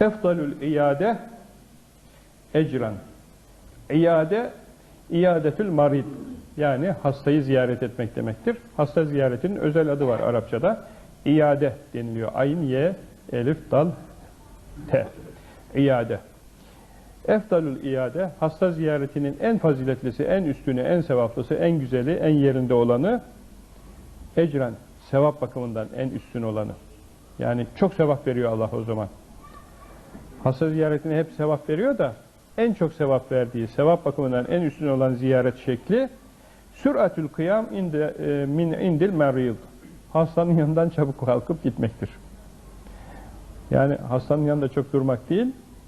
Efdalül iyade ecran. İyade, iadetül marid. Yani hastayı ziyaret etmek demektir. Hasta ziyaretinin özel adı var Arapçada. İyade deniliyor. Ayn, ye, elif, dal, te. İyade. Efdalül iade, hasta ziyaretinin en faziletlisi, en üstünü, en sevaplısı, en güzeli, en yerinde olanı, ecren, sevap bakımından en üstün olanı. Yani çok sevap veriyor Allah o zaman. Hasta ziyaretine hep sevap veriyor da, en çok sevap verdiği, sevap bakımından en üstün olan ziyaret şekli, süratül kıyam inde, e, min indil meriyid. Hastanın yanından çabuk kalkıp gitmektir. Yani hastanın yanında çok durmak değil,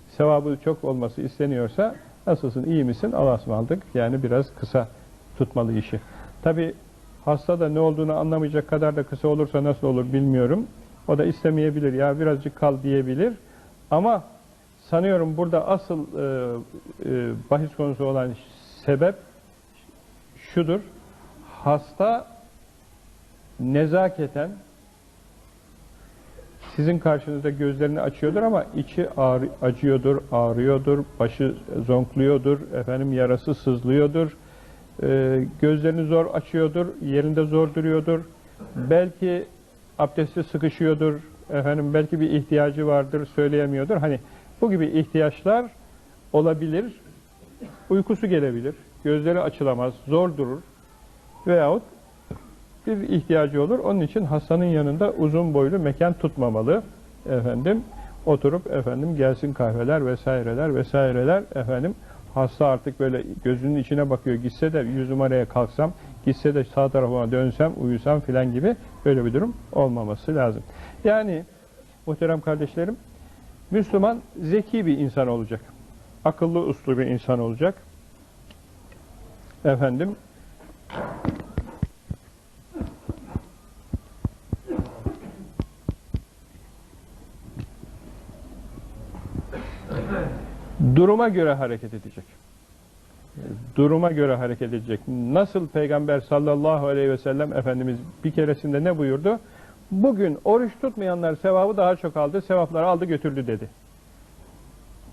sevabı çok olması isteniyorsa, nasılsın, iyi misin, Allah'a ısmarladık. Yani biraz kısa tutmalı işi. Tabi hasta da ne olduğunu anlamayacak kadar da kısa olursa nasıl olur bilmiyorum. O da istemeyebilir, ya birazcık kal diyebilir. Ama sanıyorum burada asıl e, e, bahis konusu olan sebep şudur. Hasta nezaketen sizin karşınızda gözlerini açıyordur ama içi ağrı, acıyordur, ağrıyordur, başı zonkluyordur, efendim yarası sızlıyordur, e, gözlerini zor açıyordur, yerinde zor duruyordur, belki abdesti sıkışıyordur, efendim belki bir ihtiyacı vardır, söyleyemiyordur. Hani bu gibi ihtiyaçlar olabilir, uykusu gelebilir, gözleri açılamaz, zor durur veyahut bir ihtiyacı olur. Onun için hastanın yanında uzun boylu mekan tutmamalı. Efendim oturup efendim gelsin kahveler vesaireler vesaireler efendim hasta artık böyle gözünün içine bakıyor gitse de yüz numaraya kalksam gitse de sağ tarafıma dönsem uyusam filan gibi böyle bir durum olmaması lazım. Yani muhterem kardeşlerim Müslüman zeki bir insan olacak. Akıllı uslu bir insan olacak. Efendim duruma göre hareket edecek. Duruma göre hareket edecek. Nasıl Peygamber sallallahu aleyhi ve sellem Efendimiz bir keresinde ne buyurdu? Bugün oruç tutmayanlar sevabı daha çok aldı, sevapları aldı götürdü dedi.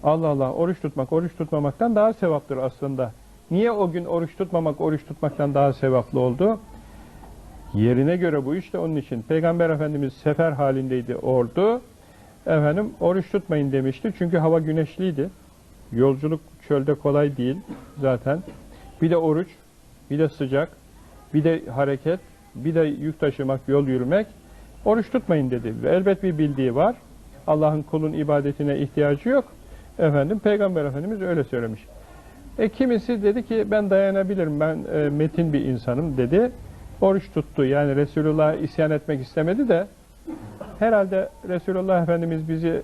Allah Allah, oruç tutmak, oruç tutmamaktan daha sevaptır aslında. Niye o gün oruç tutmamak, oruç tutmaktan daha sevaplı oldu? Yerine göre bu işte onun için. Peygamber Efendimiz sefer halindeydi ordu. Efendim oruç tutmayın demişti. Çünkü hava güneşliydi. Yolculuk çölde kolay değil zaten. Bir de oruç, bir de sıcak, bir de hareket, bir de yük taşımak, yol yürümek. Oruç tutmayın dedi. Ve elbet bir bildiği var. Allah'ın kulun ibadetine ihtiyacı yok. Efendim Peygamber Efendimiz öyle söylemiş. E kimisi dedi ki ben dayanabilirim, ben e, metin bir insanım dedi. Oruç tuttu. Yani Resulullah'a isyan etmek istemedi de herhalde Resulullah Efendimiz bizi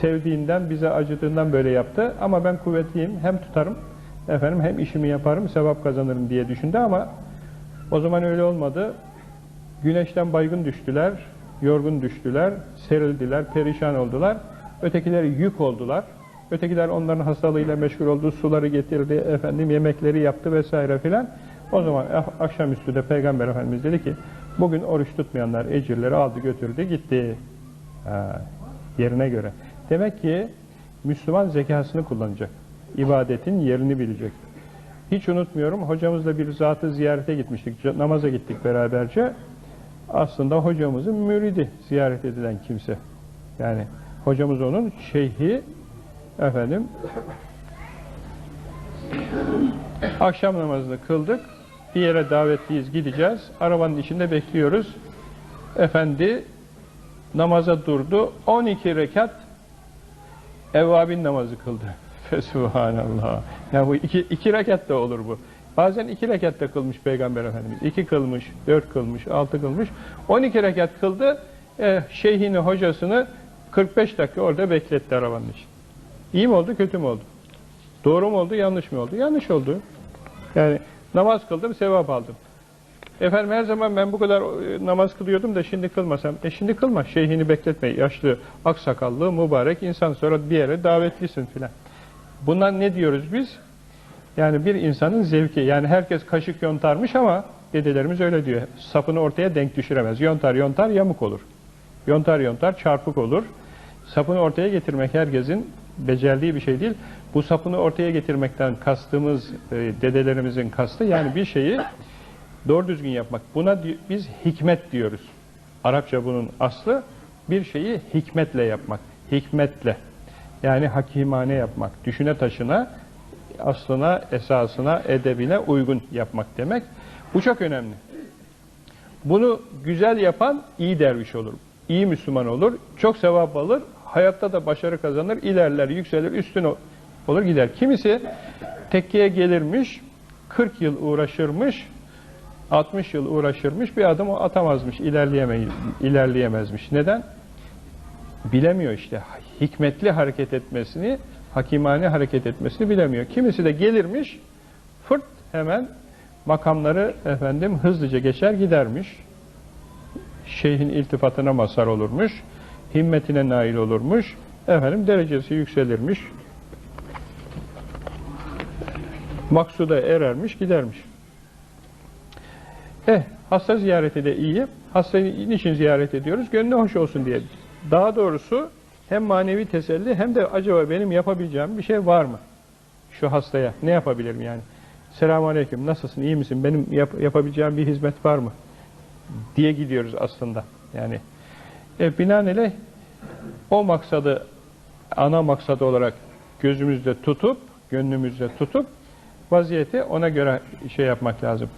sevdiğinden, bize acıdığından böyle yaptı. Ama ben kuvvetliyim, hem tutarım, efendim hem işimi yaparım, sevap kazanırım diye düşündü ama o zaman öyle olmadı. Güneşten baygın düştüler, yorgun düştüler, serildiler, perişan oldular. Ötekiler yük oldular. Ötekiler onların hastalığıyla meşgul oldu, suları getirdi, efendim yemekleri yaptı vesaire filan. O zaman akşamüstü de Peygamber Efendimiz dedi ki, bugün oruç tutmayanlar ecirleri aldı götürdü gitti. Ha, yerine göre. Demek ki Müslüman zekasını kullanacak. İbadetin yerini bilecek. Hiç unutmuyorum, hocamızla bir zatı ziyarete gitmiştik, namaza gittik beraberce. Aslında hocamızın müridi ziyaret edilen kimse. Yani hocamız onun şeyhi, efendim, akşam namazını kıldık, bir yere davetliyiz, gideceğiz, arabanın içinde bekliyoruz. Efendi namaza durdu, 12 rekat evvabin namazı kıldı. Subhanallah. Ya bu iki, iki rekat da olur bu. Bazen iki rekat da kılmış Peygamber Efendimiz. İki kılmış, dört kılmış, altı kılmış. On iki rekat kıldı. E, şeyhini, hocasını 45 dakika orada bekletti arabanın için. İyi mi oldu, kötü mü oldu? Doğru mu oldu, yanlış mı oldu? Yanlış oldu. Yani namaz kıldım, sevap aldım. Efendim her zaman ben bu kadar e, namaz kılıyordum da şimdi kılmasam. E şimdi kılma, şeyhini bekletme. Yaşlı, aksakallı, mübarek insan sonra bir yere davetlisin filan. Bundan ne diyoruz biz? Yani bir insanın zevki. Yani herkes kaşık yontarmış ama dedelerimiz öyle diyor. Sapını ortaya denk düşüremez. Yontar yontar yamuk olur. Yontar yontar çarpık olur. Sapını ortaya getirmek herkesin becerdiği bir şey değil. Bu sapını ortaya getirmekten kastımız e, dedelerimizin kastı yani bir şeyi doğru düzgün yapmak. Buna biz hikmet diyoruz. Arapça bunun aslı bir şeyi hikmetle yapmak. Hikmetle. Yani hakimane yapmak. Düşüne taşına, aslına, esasına, edebine uygun yapmak demek. Bu çok önemli. Bunu güzel yapan iyi derviş olur. iyi Müslüman olur. Çok sevap alır. Hayatta da başarı kazanır. ilerler, yükselir, üstün olur gider. Kimisi tekkeye gelirmiş, 40 yıl uğraşırmış, 60 yıl uğraşırmış, bir adım atamazmış, ilerleyeme, ilerleyemezmiş. Neden? Bilemiyor işte. Hikmetli hareket etmesini, hakimane hareket etmesini bilemiyor. Kimisi de gelirmiş, fırt hemen makamları efendim hızlıca geçer gidermiş. Şeyhin iltifatına mazhar olurmuş, himmetine nail olurmuş, efendim derecesi yükselirmiş, maksuda erermiş, gidermiş. Eh, hasta ziyareti de iyi. Hastayı niçin ziyaret ediyoruz? Gönlü hoş olsun diye. Daha doğrusu hem manevi teselli hem de acaba benim yapabileceğim bir şey var mı? Şu hastaya ne yapabilirim yani? Selamun Aleyküm, nasılsın, iyi misin? Benim yap- yapabileceğim bir hizmet var mı? Diye gidiyoruz aslında. Yani e, binaenaleyh o maksadı ana maksadı olarak gözümüzde tutup, gönlümüzde tutup vaziyeti ona göre şey yapmak lazım.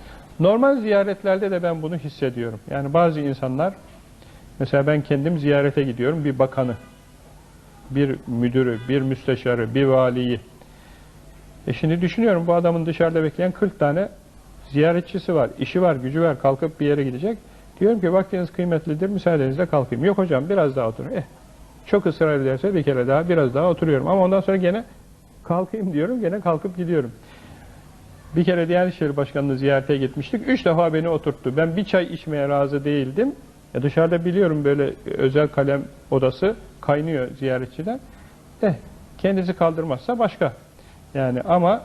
Normal ziyaretlerde de ben bunu hissediyorum. Yani bazı insanlar, mesela ben kendim ziyarete gidiyorum bir bakanı, bir müdürü, bir müsteşarı, bir valiyi. E şimdi düşünüyorum bu adamın dışarıda bekleyen 40 tane ziyaretçisi var, işi var, gücü var, kalkıp bir yere gidecek. Diyorum ki vaktiniz kıymetlidir, müsaadenizle kalkayım. Yok hocam biraz daha oturun. Eh, çok ısrar ederse bir kere daha, biraz daha oturuyorum. Ama ondan sonra gene kalkayım diyorum, gene kalkıp gidiyorum. Bir kere Diyanet İşleri Başkanı'nı ziyarete gitmiştik. Üç defa beni oturttu. Ben bir çay içmeye razı değildim. Ya dışarıda biliyorum böyle özel kalem odası kaynıyor ziyaretçiler. Eh, kendisi kaldırmazsa başka. Yani ama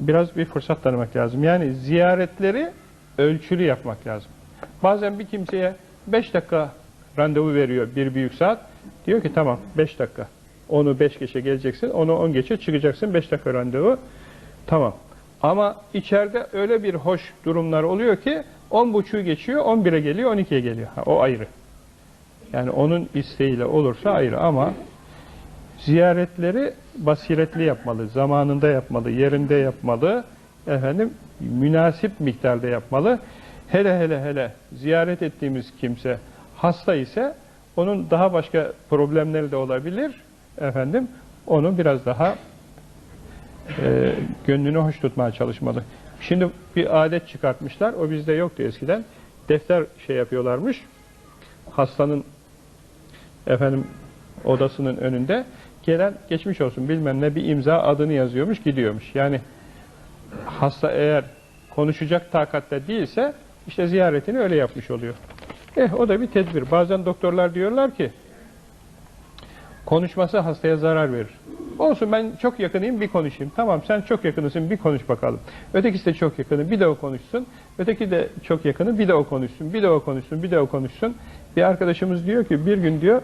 biraz bir fırsat tanımak lazım. Yani ziyaretleri ölçülü yapmak lazım. Bazen bir kimseye 5 dakika randevu veriyor bir büyük saat. Diyor ki tamam 5 dakika. Onu 5 geçe geleceksin, onu 10 geçe çıkacaksın 5 dakika randevu. Tamam. Ama içeride öyle bir hoş durumlar oluyor ki 10.30'u geçiyor, 11'e geliyor, 12'ye geliyor. Ha, o ayrı. Yani onun isteğiyle olursa ayrı ama ziyaretleri basiretli yapmalı, zamanında yapmalı, yerinde yapmalı, efendim münasip miktarda yapmalı. Hele hele hele ziyaret ettiğimiz kimse hasta ise onun daha başka problemleri de olabilir. Efendim onu biraz daha e, gönlünü hoş tutmaya çalışmalı. Şimdi bir adet çıkartmışlar. O bizde yoktu eskiden. Defter şey yapıyorlarmış. Hastanın efendim odasının önünde gelen geçmiş olsun bilmem ne bir imza adını yazıyormuş gidiyormuş. Yani hasta eğer konuşacak takatte değilse işte ziyaretini öyle yapmış oluyor. Eh o da bir tedbir. Bazen doktorlar diyorlar ki konuşması hastaya zarar verir. Olsun ben çok yakınıyım bir konuşayım. Tamam sen çok yakınısın bir konuş bakalım. Ötekisi de çok yakını bir de o konuşsun. Öteki de çok yakını bir de o konuşsun. Bir de o konuşsun. Bir de o konuşsun. Bir arkadaşımız diyor ki bir gün diyor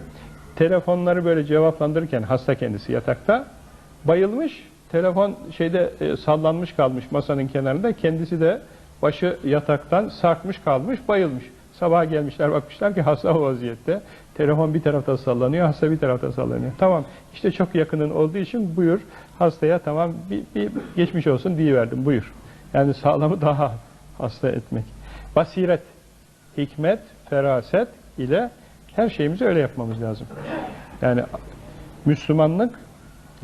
telefonları böyle cevaplandırırken hasta kendisi yatakta bayılmış. Telefon şeyde e, sallanmış kalmış masanın kenarında. Kendisi de başı yataktan sarkmış kalmış bayılmış. Sabah gelmişler bakmışlar ki hasta o vaziyette. Telefon bir tarafta sallanıyor, hasta bir tarafta sallanıyor. Tamam işte çok yakının olduğu için buyur hastaya tamam bir, bir geçmiş olsun verdim buyur. Yani sağlamı daha hasta etmek. Basiret, hikmet, feraset ile her şeyimizi öyle yapmamız lazım. Yani Müslümanlık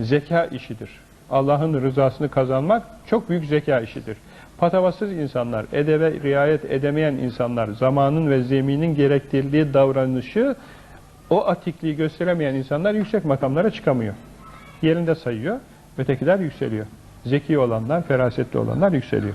zeka işidir. Allah'ın rızasını kazanmak çok büyük zeka işidir. Patavatsız insanlar, edebe riayet edemeyen insanlar, zamanın ve zeminin gerektirdiği davranışı o atikliği gösteremeyen insanlar yüksek makamlara çıkamıyor. Yerinde sayıyor, ötekiler yükseliyor. Zeki olanlar, ferasetli olanlar yükseliyor.